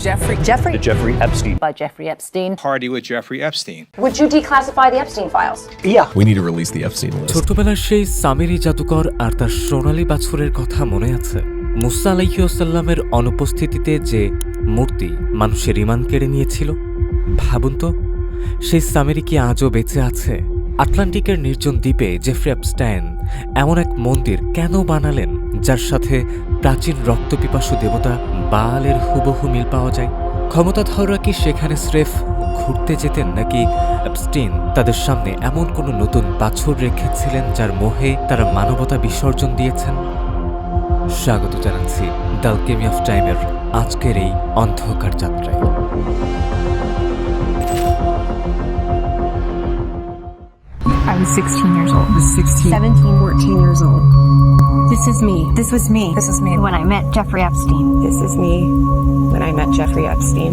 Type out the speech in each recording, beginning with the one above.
Jeffrey. Jeffrey. The Jeffrey Epstein. By Jeffrey Epstein. Party with Jeffrey Epstein. Would you declassify the Epstein files? Yeah. We need to release the Epstein list. ছোটবেলার সেই সামিরি জাদুকর আর তার সোনালী বাছুরের কথা মনে আছে মুসা আলাইসাল্লামের অনুপস্থিতিতে যে মূর্তি মানুষের ইমান কেড়ে নিয়েছিল ভাবুন তো সেই সামিরি কি আজও বেঁচে আছে আটলান্টিকের নির্জন দ্বীপে জেফ্রি অ্যাপস্টাইন এমন এক মন্দির কেন বানালেন যার সাথে প্রাচীন রক্তপিপাসু দেবতা বালের হুবহু মিল পাওয়া যায় ক্ষমতাধররা কি সেখানে স্রেফ ঘুরতে যেতেন নাকি অ্যাপস্টিন তাদের সামনে এমন কোনো নতুন বাছুর রেখেছিলেন যার মোহে তারা মানবতা বিসর্জন দিয়েছেন স্বাগত জানাচ্ছি ডালকেমি অফ টাইমের আজকের এই অন্ধকার যাত্রায় I was 16 years old. 16. 17, 14 years old. This is me. This was me. This is me when I met Jeffrey Epstein. This is me when I met Jeffrey Epstein.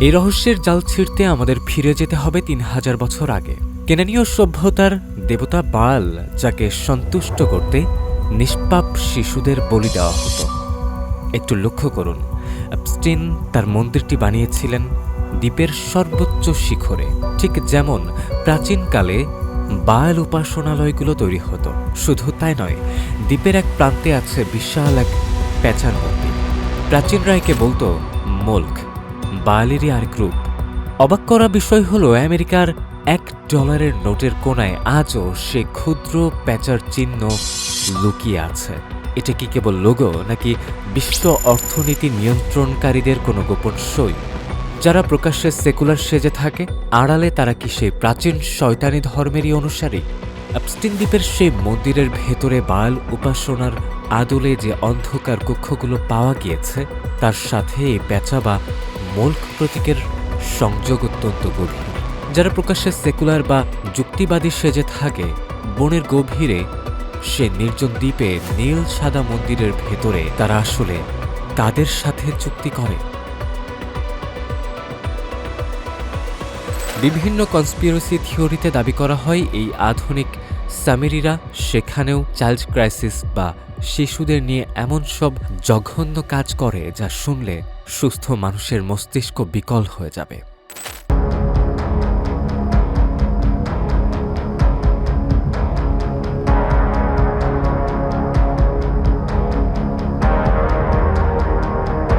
এই রহস্যের জাল ছিঁড়তে আমাদের ফিরে যেতে হবে তিন হাজার বছর আগে কেনানীয় সভ্যতার দেবতা বাল যাকে সন্তুষ্ট করতে নিষ্পাপ শিশুদের বলি দেওয়া হতো একটু লক্ষ্য করুন অ্যাপস্টিন তার মন্দিরটি বানিয়েছিলেন দ্বীপের সর্বোচ্চ শিখরে ঠিক যেমন প্রাচীনকালে বায়াল উপাসনালয়গুলো তৈরি হতো। শুধু তাই নয়, দ্বীপের এক প্রান্তে আছে বিশাল এক প্যাঁচার মন্দির প্রাচীনরা একে বলতো মোল্ক। বায়ালেরই আরেক রূপ অবাক করা বিষয় হলো, আমেরিকার এক ডলারের নোটের কোনায় আজও সে ক্ষুদ্র প্যাঁচার চিহ্ন লুকিয়ে আছে। এটা কি কেবল লোগো, নাকি বিশ্ব অর্থনীতি নিয়ন্ত্রণকারীদের কোনো গোপন সই? যারা প্রকাশ্যে সেকুলার সেজে থাকে, আড়ালে তারা কি সেই প্রাচীন শয়তানি ধর্মেরই অনুসারী? অ্যাপস্টিন দ্বীপের সেই মন্দিরের ভেতরে বাল উপাসনার আদলে যে অন্ধকার কক্ষগুলো পাওয়া গিয়েছে, তার সাথে এই পেঁচা বা মূল্ক প্রতীকের সংযোগ অত্যন্ত গভীর। যারা প্রকাশ্যে সেকুলার বা যুক্তিবাদী সেজে থাকে, বনের গভীরে সে নির্জন দ্বীপে নীল সাদা মন্দিরের ভেতরে তারা আসলে তাদের সাথে চুক্তি করে। বিভিন্ন কনস্পিরেসি থিওরিতে দাবি করা হয়, এই আধুনিক সামিরিরা সেখানেও চাইল্ড ক্রাইসিস বা শিশুদের নিয়ে এমন সব জঘন্য কাজ করে যা শুনলে সুস্থ মানুষের মস্তিষ্ক বিকল হয়ে যাবে।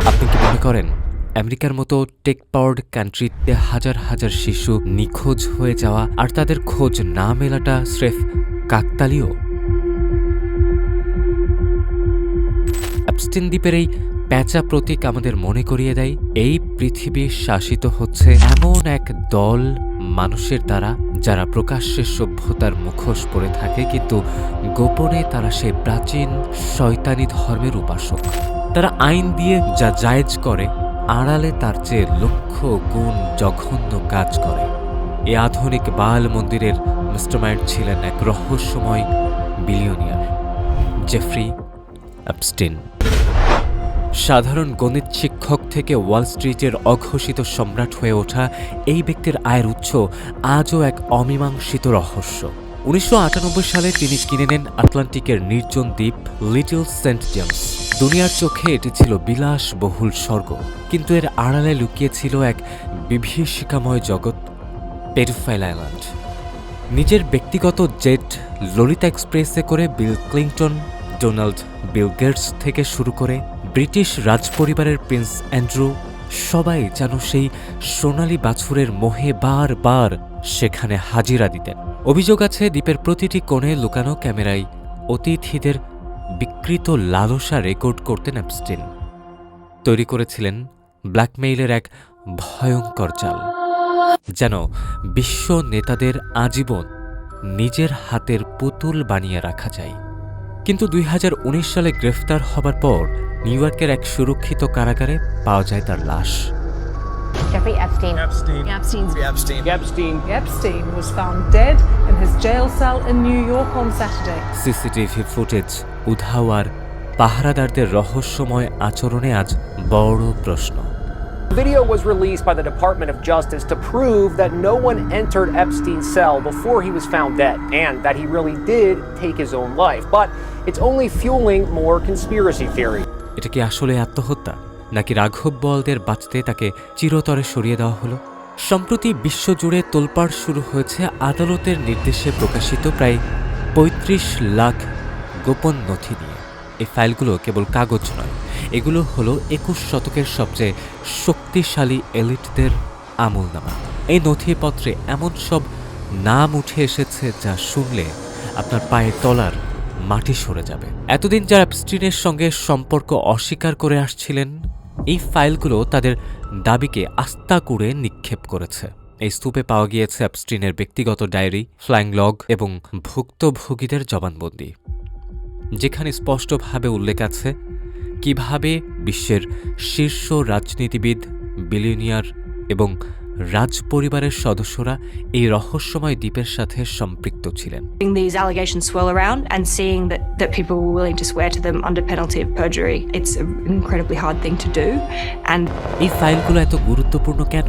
আপনি কি মনে করেন আমেরিকার মতো টেক পাওয়ার্ড কান্ট্রিতে হাজার হাজার শিশু নিখোঁজ হয়ে যাওয়া আর তাদের খোঁজ না মেলাটা স্রেফ কাকতালীয়। অ্যাপস্টিন দ্বীপের এই প্যাঁচা প্রতীক আমাদের মনে করিয়ে দেয়, এই পৃথিবী শাসিত হচ্ছে এমন এক দল মানুষের দ্বারা যারা প্রকাশ্যে সভ্যতার মুখোশ পরে থাকে, কিন্তু গোপনে তারা সে প্রাচীন শয়তানি ধর্মের উপাসক। তারা আইন দিয়ে যা জায়েজ করে আড়ালে তার চেয়ে লক্ষ গুণ জঘন্য কাজ করে। এই আধুনিক বাল মন্দিরের মাস্টারমাইন্ড ছিলেন এক রহস্যময় বিলিয়নিয়ার, জেফ্রি অ্যাপস্টিন। সাধারণ গণিত শিক্ষক থেকে ওয়াল স্ট্রিটের অঘোষিত সম্রাট হয়ে ওঠা এই ব্যক্তির আয়ের উৎস আজও এক অমীমাংসিত রহস্য। উনিশশো আটানব্বই সালে তিনি কিনে নেন আটলান্টিকের নির্জন দ্বীপ লিটল সেন্ট জেমস। দুনিয়ার চোখে এটি ছিল বিলাসবহুল স্বর্গ, কিন্তু এর আড়ালে লুকিয়েছিল এক বিভীষিকাময় জগৎ পেডোফাইল আইল্যান্ড। নিজের ব্যক্তিগত জেট ললিতা এক্সপ্রেসে করে Bill Clinton, Donald Bill Gates থেকে শুরু করে ব্রিটিশ রাজপরিবারের প্রিন্স অ্যান্ড্রু সবাই যেন সেই সোনালী বাছুরের মোহে বারবার সেখানে হাজিরা দিতেন। অভিযোগ আছে, দ্বীপের প্রতিটি কোণে লুকানো ক্যামেরায় অতিথিদের বিকৃত লালসা রেকর্ড করতেন অ্যাপস্টিন। তৈরি করেছিলেন ব্ল্যাকমেইলের এক ভয়ঙ্কর জাল যেন বিশ্ব নেতাদের আজীবন নিজের হাতের পুতুল বানিয়ে রাখা যায়। কিন্তু দুই হাজার উনিশ সালে গ্রেফতার হবার পর নিউ ইয়র্কের এক সুরক্ষিত কারাগারে পাওয়া যায় তার লাশ। সিসিটিভি ফুটেজ উধাওয়ার পাহারাদারদের রহস্যময় আচরণে আজ বড় প্রশ্ন। Video was released by the Department of Justice to prove that no one entered Epstein's cell before he was found dead and that he really did take his own life. But it's only fueling more conspiracy theory. এটা কি আসলে আত্মহত্যা নাকি রাঘব বলদের বাঁচতে তাকে চিরতরে সরিয়ে দেওয়া হলো সম্প্রতি বিশ্বজুড়ে তোলপাড় শুরু হয়েছে আদালতের নির্দেশে প্রকাশিত প্রায় পঁয়ত্রিশ লাখ গোপন নথি নিয়ে এই ফাইলগুলো কেবল কাগজ নয় এগুলো হলো একুশ শতকের সবচেয়ে শক্তিশালী এলিটদের আমলনামা এই নথিপত্রে এমন সব নাম উঠে এসেছে যা শুনলে আপনার পায়ের তলার মাটি সরে যাবে। এতদিন যারা অ্যাপস্টিনের সঙ্গে সম্পর্ক অস্বীকার করে আসছিলেন, এই ফাইলগুলো তাদের দাবিকে আস্থা করে নিক্ষেপ করেছে। এই স্তূপে পাওয়া গিয়েছে অ্যাপস্টিনের ব্যক্তিগত ডায়েরি, ফ্লাইং লগ এবং ভুক্তভোগীদের জবানবন্দি। যেখানে স্পষ্টভাবে উল্লেখ আছে কীভাবে বিশ্বের শীর্ষ রাজনীতিবিদ বিলিনিয়ার এবং রাজ পরিবারের সদস্যরা এই রহস্যময় দ্বীপের সাথে সম্পৃক্ত ছিলেন? এই ফাইলগুলো এত গুরুত্বপূর্ণ কেন?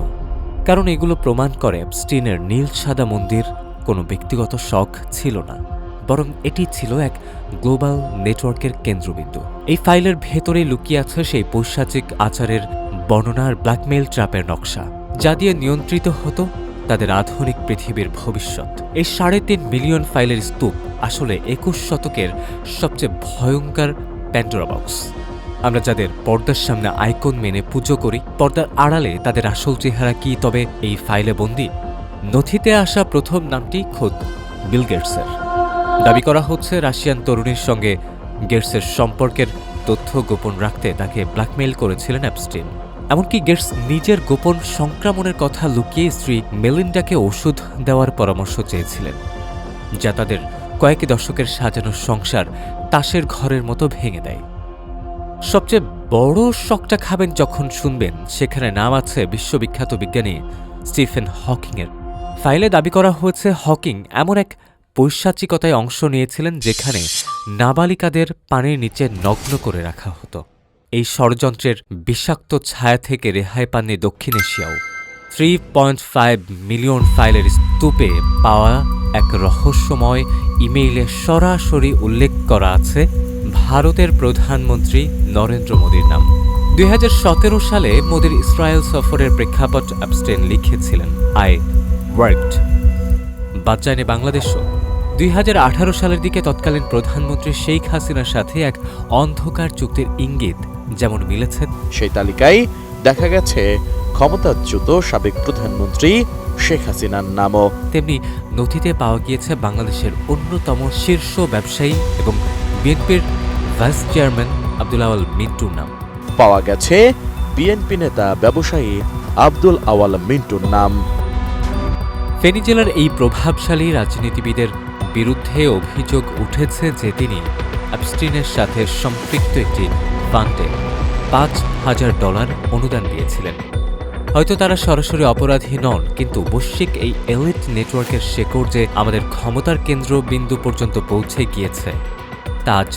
কারণ এগুলো প্রমাণ করে স্টিনের নীল সাদা মন্দির কোনো ব্যক্তিগত শখ ছিল না। বরং এটি ছিল এক গ্লোবাল নেটওয়ার্কের কেন্দ্রবিন্দু। এই ফাইলের ভেতরে লুকিয়ে আছে সেই পৈশাচিক আচারের বর্ণনার ব্ল্যাকমেইল ট্র্যাপের নকশা, যা দিয়ে নিয়ন্ত্রিত হতো তাদের আধুনিক পৃথিবীর ভবিষ্যৎ। এই সাড়ে তিন মিলিয়ন ফাইলের স্তূপ আসলে একুশ শতকের সবচেয়ে ভয়ঙ্কর প্যান্ডোরা বক্স আমরা যাদের পর্দার সামনে আইকন মেনে পুজো করি, পর্দার আড়ালে তাদের আসল চেহারা কি, তবে এই ফাইলে বন্দি নথিতে আসা প্রথম নামটি খোদ বিল গেটসের। দাবি করা হচ্ছে রাশিয়ান তরুণীর সঙ্গে গেটসের সম্পর্কের তথ্য গোপন রাখতে তাকে ব্ল্যাকমেইল করেছিলেন অ্যাপস্টিন। এমনকি গেটস নিজের গোপন সংক্রমণের কথা লুকিয়ে স্ত্রী মেলিন্ডাকে ওষুধ দেওয়ার পরামর্শ চেয়েছিলেন, যা তাদের কয়েক দশকের সাজানো সংসার তাসের ঘরের মতো ভেঙে দেয়। সবচেয়ে বড় শকটা খাবেন যখন শুনবেন, সেখানে নাম আছে বিশ্ববিখ্যাত বিজ্ঞানী স্টিফেন হকিংয়ের। ফাইলে দাবি করা হয়েছে, হকিং এমন এক পৈশাচিকতায় অংশ নিয়েছিলেন যেখানে নাবালিকাদের পানির নিচে নগ্ন করে রাখা হতো। এই ষড়যন্ত্রের বিষাক্ত ছায়া থেকে রেহাই পাননি দক্ষিণ এশিয়াও। থ্রি পয়েন্ট ফাইভ মিলিয়ন ফাইলের স্তূপে পাওয়া এক রহস্যময় ইমেইলে সরাসরি উল্লেখ করা আছে ভারতের প্রধানমন্ত্রী নরেন্দ্র মোদীর নাম। দুই হাজার সতেরো সালে মোদীর ইসরায়েল সফরের প্রেক্ষাপট অ্যাবস্টেন লিখেছিলেন। I worked. বাদ যায়নি বাংলাদেশও। দুই হাজার আঠারো সালের দিকে তৎকালীন প্রধানমন্ত্রী শেখ হাসিনার সাথে এক অন্ধকার চুক্তির ইঙ্গিত যেমন মিলেছে। সেই তালিকায় দেখা গেছে ক্ষমতাচ্যুত সাবেক প্রধানমন্ত্রী শেখ হাসিনার নামও। তেমনি নথিতে পাওয়া গিয়েছে বাংলাদেশের অন্যতম শীর্ষ ব্যবসায়ী এবং বিএনপির ভাইস চেয়ারম্যান আব্দুল আওয়াল মিন্টুর নাম। পাওয়া গেছে বিএনপি নেতা ব্যবসায়ী আব্দুল আওয়াল মিন্টুর নাম। ফেনী জেলার এই প্রভাবশালী রাজনীতিবিদের বিরুদ্ধে অভিযোগ উঠেছে যে তিনি অ্যাবস্টিনের সাথে সম্পৃক্ত একটি ফান্ডে পাঁচ হাজার ডলার অনুদান দিয়েছিলেন। হয়তো তারা সরাসরি অপরাধী নন, কিন্তু বৈশ্বিক এই এলিট নেটওয়ার্কের শেকড় যে আমাদের ক্ষমতার কেন্দ্রবিন্দু পর্যন্ত পৌঁছে গিয়েছে, তা আজ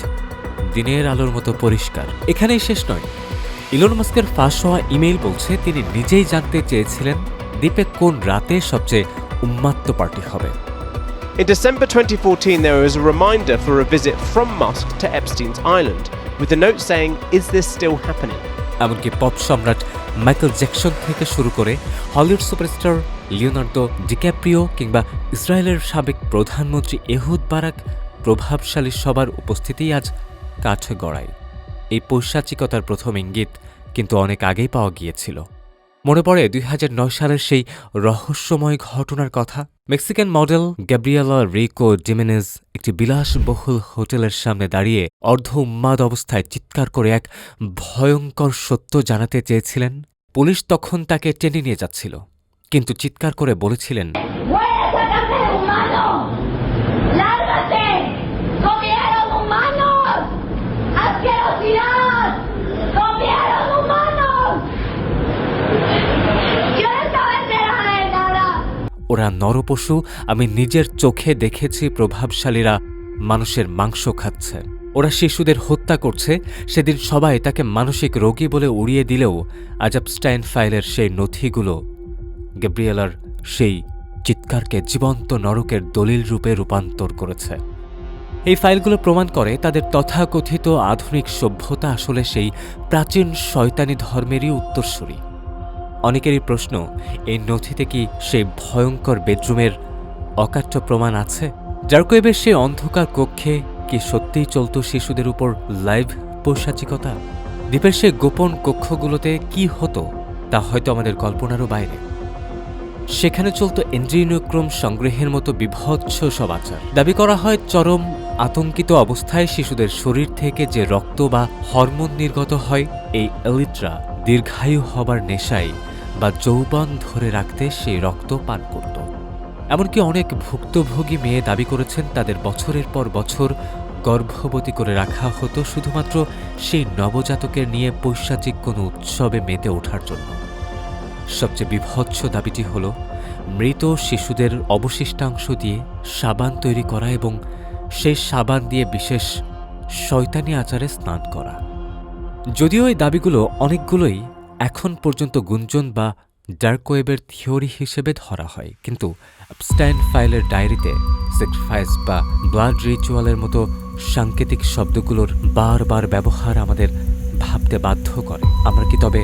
দিনের আলোর মতো পরিষ্কার। এখানেই শেষ নয়। ইলন মাস্কের ফাঁস হওয়া ইমেইল বলছে, তিনি নিজেই জানতে চেয়েছিলেন দ্বীপে কোন রাতে সবচেয়ে উন্মাত্ত পার্টি হবে। In December 2014, there was a reminder for a visit from Musk to Epstein's Island, with a note saying, Is this still happening? এমনকি পপ সম্রাট মাইকেল জ্যাকসন থেকে শুরু করে হলিউড সুপারস্টার লিওনার্দো ডিক্যাপ্রিও কিংবা ইসরায়েলের সাবেক প্রধানমন্ত্রী এহুদ বারাক প্রভাবশালী সবার উপস্থিতিই আজ কাঠে গড়ায়। এই পৈশাচিকতার প্রথম ইঙ্গিত কিন্তু অনেক আগেই পাওয়া গিয়েছিল। মনে পড়ে দুই হাজার নয় সালের সেই রহস্যময় ঘটনার কথা? Mexican model Gabriela Rico Jimenez একটি বিলাসবহুল হোটেলের সামনে দাঁড়িয়ে অর্ধ উন্মাদ অবস্থায় চিৎকার করে এক ভয়ঙ্কর সত্য জানাতে চেয়েছিলেন। পুলিশ তখন তাকে টেনে নিয়ে যাচ্ছিল, কিন্তু চিৎকার করে বলেছিলেন ওরা নরপশু, আমি নিজের চোখে দেখেছি প্রভাবশালীরা মানুষের মাংস খাচ্ছে। ওরা শিশুদের হত্যা করছে, সেদিন সবাই তাকে মানসিক রোগী বলে উড়িয়ে দিলেও আজাবস্টাইন ফাইলের সেই নথিগুলো গ্যাব্রিয়েলার সেই চিৎকারকে জীবন্ত নরকের দলিল রূপে রূপান্তর করেছে। এই ফাইলগুলো প্রমাণ করে তাদের তথাকথিত আধুনিক সভ্যতা আসলে সেই প্রাচীন শয়তানি ধর্মেরই উত্তরসূরি। অনেকেরই প্রশ্ন, এই নথিতে কি সেই ভয়ঙ্কর বেডরুমের অকাট্য প্রমাণ আছে? জার্কোয়েবের সেই অন্ধকার কক্ষে কি সত্যিই চলত শিশুদের উপর লাইভ পৈশাচিকতা? দ্বীপের সেই গোপন কক্ষগুলোতে কি হতো, তা হয়তো আমাদের কল্পনারও বাইরে। সেখানে চলত এন্দ্রিয়ক্রম সংগ্রহের মতো বিভৎস সব আচার। দাবি করা হয় চরম আতঙ্কিত অবস্থায় শিশুদের শরীর থেকে যে রক্ত বা হরমোন নির্গত হয়, এই এলিট্রা। দীর্ঘায়ু হবার নেশায় বা যৌবন ধরে রাখতে সেই রক্ত পান করত। এমনকি অনেক ভুক্তভোগী মেয়ে দাবি করেছেন তাদের বছরের পর বছর গর্ভবতী করে রাখা হতো শুধুমাত্র সেই নবজাতকের নিয়ে পৈশাচিক কোনো উৎসবে মেতে ওঠার জন্য। সবচেয়ে বিভৎস দাবিটি হল মৃত শিশুদের অবশিষ্টাংশ দিয়ে সাবান তৈরি করা এবং সেই সাবান দিয়ে বিশেষ শয়তানি আচারে স্নান করা। যদিও এই দাবিগুলো অনেকগুলোই এখন পর্যন্ত গুঞ্জন বা ডার্কওয়েবের থিওরি হিসেবে ধরা হয়, কিন্তু স্ট্যান্ড ফাইলের ডায়েরিতে স্যাক্রিফাইস বা ব্লাড রিচুয়ালের মতো সাংকেতিক শব্দগুলোর বারবার ব্যবহার আমাদের ভাবতে বাধ্য করে। আমরা কি তবে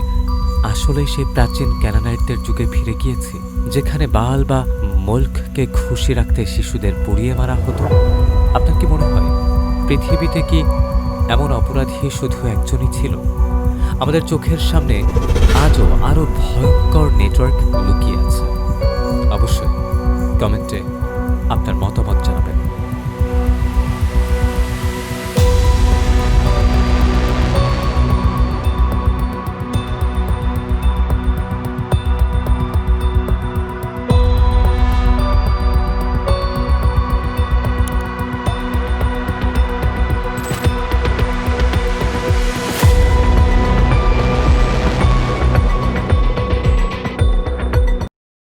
আসলেই সেই প্রাচীন ক্যানানাইটদের যুগে ফিরে গিয়েছি, যেখানে বাল বা মল্ককে খুশি রাখতে শিশুদের পুড়িয়ে মারা হতো? আপনার কি মনে হয়, পৃথিবীতে কি এমন অপরাধী শুধু একজনই ছিল। আমাদের চোখের সামনে আজও আরও ভয়ঙ্কর নেটওয়ার্ক লুকিয়ে আছে। অবশ্যই কমেন্টে আপনার মতামত জানাবেন।